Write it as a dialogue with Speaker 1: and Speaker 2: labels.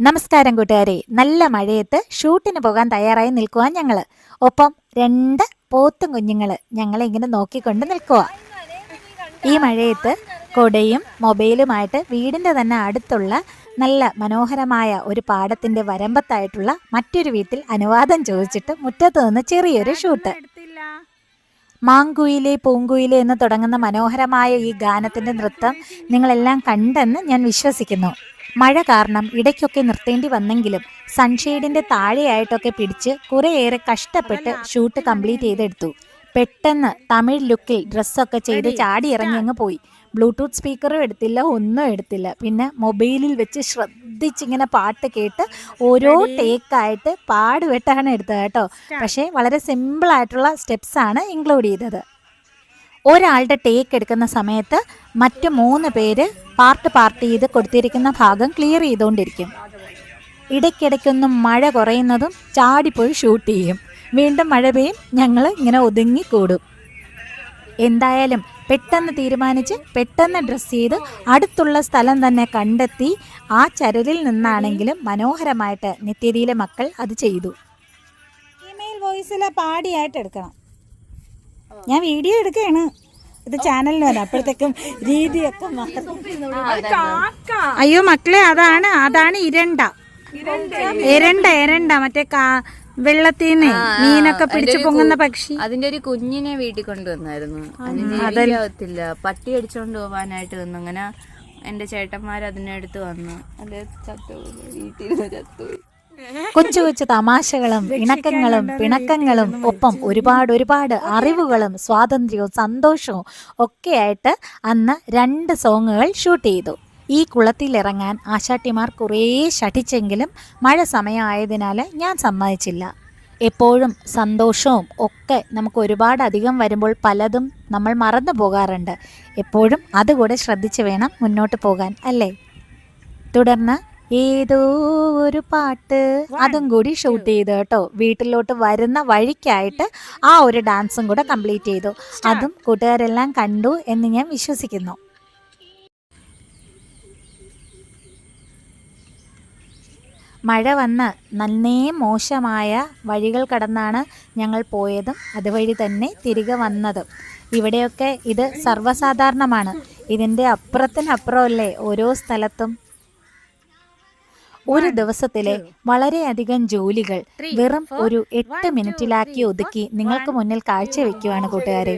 Speaker 1: നമസ്കാരം കൂട്ടുകാരെ. നല്ല മഴയത്ത് ഷൂട്ടിന് പോകാൻ തയ്യാറായി നിൽക്കുവാൻ ഞങ്ങൾ ഒപ്പം രണ്ട് പോത്തും കുഞ്ഞുങ്ങൾ ഞങ്ങളെ ഇങ്ങനെ നോക്കിക്കൊണ്ട് നിൽക്കുക ഈ മഴയത്ത് കൊടയും മൊബൈലുമായിട്ട് വീടിന്റെ തന്നെ അടുത്തുള്ള നല്ല മനോഹരമായ ഒരു പാടത്തിന്റെ വരമ്പത്തായിട്ടുള്ള മറ്റൊരു വീട്ടിൽ അനുവാദം ചോദിച്ചിട്ട് മുറ്റത്ത് നിന്ന് ചെറിയൊരു ഷൂട്ട്. മാങ്കുയിലെ പൂങ്കുയിലെ എന്ന് തുടങ്ങുന്ന മനോഹരമായ ഈ ഗാനത്തിന്റെ നൃത്തം നിങ്ങളെല്ലാം കണ്ടെന്ന് ഞാൻ വിശ്വസിക്കുന്നു. മഴ കാരണം ഇടയ്ക്കൊക്കെ നിർത്തേണ്ടി വന്നെങ്കിലും സൺഷെയ്ഡിന്റെ താഴെയായിട്ടൊക്കെ പിടിച്ച് കുറേയേറെ കഷ്ടപ്പെട്ട് ഷൂട്ട് കംപ്ലീറ്റ് ചെയ്തെടുത്തു. പെട്ടെന്ന് തമിഴ് ലുക്കിൽ ഡ്രസ്സൊക്കെ ചെയ്ത് ചാടി ഇറങ്ങി അങ്ങ് പോയി. ബ്ലൂടൂത്ത് സ്പീക്കറും എടുത്തില്ല ഒന്നും എടുത്തില്ല. പിന്നെ മൊബൈലിൽ വെച്ച് ശ്രദ്ധിച്ചിങ്ങനെ പാട്ട് കേട്ട് ഓരോ ടേക്കായിട്ട് പാടുവെട്ടാണ് എടുത്തത് കേട്ടോ. പക്ഷേ വളരെ സിമ്പിൾ ആയിട്ടുള്ള സ്റ്റെപ്സ് ആണ് ഇൻക്ലൂഡ് ചെയ്തത്. ഒരാളുടെ ടേക്ക് എടുക്കുന്ന സമയത്ത് മറ്റ് മൂന്ന് പേര് പാർട്ട് പാർട്ട് ചെയ്ത് കൊടുത്തിരിക്കുന്ന ഭാഗം ക്ലിയർ ചെയ്തുകൊണ്ടിരിക്കും ഇടയ്ക്കിടയ്ക്കൊന്നും മഴ കുറയുന്നതും ചാടിപ്പോയി ഷൂട്ട് ചെയ്യും. വീണ്ടും മഴ പെയ്യും ഞങ്ങൾ ഇങ്ങനെ ഒതുങ്ങി കൂടും എന്തായാലും പെട്ടെന്ന് തീരുമാനിച്ച് പെട്ടെന്ന് ഡ്രസ്സ് ചെയ്ത് അടുത്തുള്ള സ്ഥലം തന്നെ കണ്ടെത്തി ആ ചരലിൽ നിന്നാണെങ്കിലും മനോഹരമായിട്ട് നിത്യതിയിലെ മക്കൾ അത് ചെയ്തു. ഇമെയിൽ വോയിസിലെ പാടിയായിട്ട് എടുക്കണം ഞാൻ വീഡിയോ എടുക്കുകയാണ്. ഇത് ചാനലിന് വരാം. അപ്പോഴത്തേക്കും രീതിയൊക്കെ മാറും. അയ്യോ മക്കളെ അതാണ് അതാണ് ഇരണ്ട. ഇരണ്ട. ഇരണ്ട മറ്റേ കാ വെള്ളത്തിന്ന് മീനൊക്കെ പിടിച്ചു പൊങ്ങുന്ന പക്ഷി.
Speaker 2: അതിന്റെ ഒരു കുഞ്ഞിനെ വീട്ടിൽ കൊണ്ടുവന്നായിരുന്നു. അതല്ല പട്ടി അടിച്ചോണ്ട് പോവാനായിട്ട് വന്നു. അങ്ങനെ എന്റെ ചേട്ടന്മാർ അതിനടുത്ത് വന്നു. അത് ചത്തു വീട്ടിൽ ചത്തുപോയി.
Speaker 1: കൊച്ചു കൊച്ചു തമാശകളും ഇണക്കങ്ങളും പിണക്കങ്ങളും ഒപ്പം ഒരുപാട് ഒരുപാട് അറിവുകളും സ്വാതന്ത്ര്യവും സന്തോഷവും ഒക്കെയായിട്ട് അന്ന് രണ്ട് സോങ്ങുകൾ ഷൂട്ട് ചെയ്തു. ഈ കുളത്തിലിറങ്ങാൻ ആശാട്ടിമാർ കുറേ ശഠിച്ചെങ്കിലും മഴ സമയമായതിനാൽ ഞാൻ സമ്മതിച്ചില്ല. എപ്പോഴും സന്തോഷവും ഒക്കെ നമുക്ക് ഒരുപാട് അധികം വരുമ്പോൾ പലതും നമ്മൾ മറന്നു പോകാറുണ്ട്. എപ്പോഴും അതുകൂടെ ശ്രദ്ധിച്ച് വേണം മുന്നോട്ട് പോകാൻ അല്ലേ? തുടർന്ന് ഏതോ ഒരു പാട്ട് അതും കൂടി ഷൂട്ട് ചെയ്തു കേട്ടോ. വീട്ടിലോട്ട് വരുന്ന വഴിക്കായിട്ട് ആ ഒരു ഡാൻസും കൂടെ കംപ്ലീറ്റ് ചെയ്തു. അതും കൂട്ടുകാരെല്ലാം കണ്ടു എന്ന് ഞാൻ വിശ്വസിക്കുന്നു. മഴ വന്ന് നന്നേ മോശമായ വഴികൾ കടന്നാണ് ഞങ്ങൾ പോയതും അതുവഴി തന്നെ തിരികെ വന്നതും. ഇവിടെയൊക്കെ ഇത് സർവസാധാരണമാണ്. ഇതിന്റെ അപ്പുറത്തിനപ്പുറമല്ലേ ഓരോ സ്ഥലത്തും ഒരു ദിവസത്തിലെ വളരെയധികം ജോലികൾ വെറും ഒരു എട്ട് മിനിറ്റിലാക്കി ഒതുക്കി നിങ്ങൾക്ക് മുന്നിൽ കാഴ്ചവെക്കുവാണ് കൂട്ടുകാരെ.